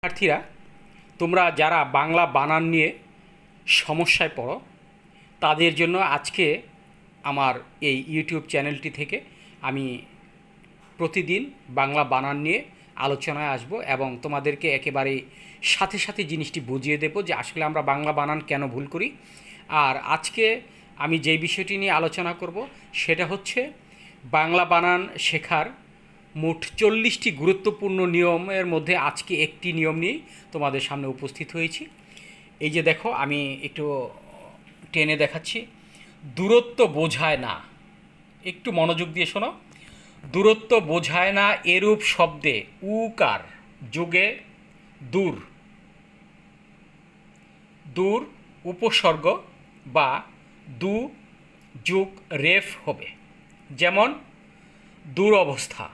শিক্ষার্থীরা, তোমরা যারা বাংলা বানান নিয়ে সমস্যায় পড়ো, তাদের জন্য আজকে আমার এই ইউটিউব চ্যানেলটি থেকে আমি প্রতিদিন বাংলা বানান নিয়ে আলোচনায় আসব এবং তোমাদেরকে একেবারে সাথে সাথে জিনিসটি বুঝিয়ে দেবো যে আসলে আমরা বাংলা বানান কেন ভুল করি। আর আজকে আমি যেই বিষয়টি নিয়ে আলোচনা করব, সেটা হচ্ছে বাংলা বানান শেখার মোট চল্লিশটি গুরুত্বপূর্ণ নিয়মের মধ্যে আজকে একটি নিয়ম নিয়েই তোমাদের সামনে উপস্থিত হয়েছি। এই যে দেখো, আমি একটু টেনে দেখাচ্ছি। দূরত্ব বোঝায় না। একটু মনোযোগ দিয়ে শোনো। দূরত্ব বোঝায় না এরূপ শব্দে উকার, যুগে দূর। দূর উপসর্গ বা দু যুগ রেফ হবে। যেমন দুরবস্থা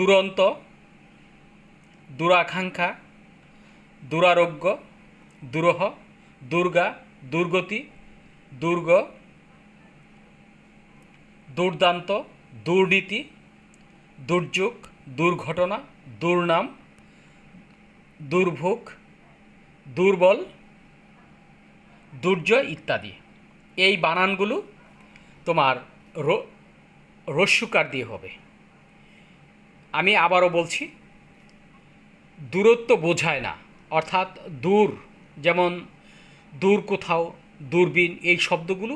দুরন্ত, দুরাকাঙ্ক্ষা, দুরারোগ্য, দুরহ, দুর্গা, দুর্গতি, দুর্গ, দুর্দান্ত, দুর্নীতি, দুর্যোগ, দুর্ঘটনা, দুর্নাম, দুর্ভোগ, দুর্বল, দুর্জয় ইত্যাদি। এই বানানগুলো তোমার রস্যুকার দিয়ে হবে। আমি আবারও বলছি, দূরত্ব বোঝায় না। অর্থাৎ দূর, যেমন দূর কোথাও, দূরবীন, এই শব্দগুলো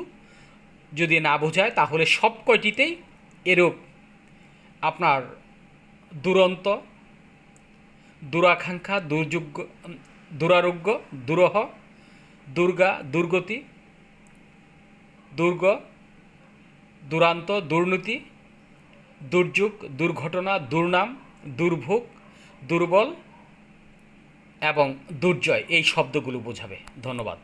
যদি না বোঝায়, তাহলে সব কয়টিতেই এরূপ আপনার দুরন্ত, দুরাকাঙ্ক্ষা, দুর্যোগ্য, দুরারোগ্য, দুরহ, দুর্গা, দুর্গতি, দুর্গ, দুরান্ত, দুর্নীতি দুর্যোগ দুর্ঘটনা দুর্নাম দুর্ভোগ দুর্বল এবং দুর্জয় এই শব্দগুলো বোঝাবে। ধন্যবাদ।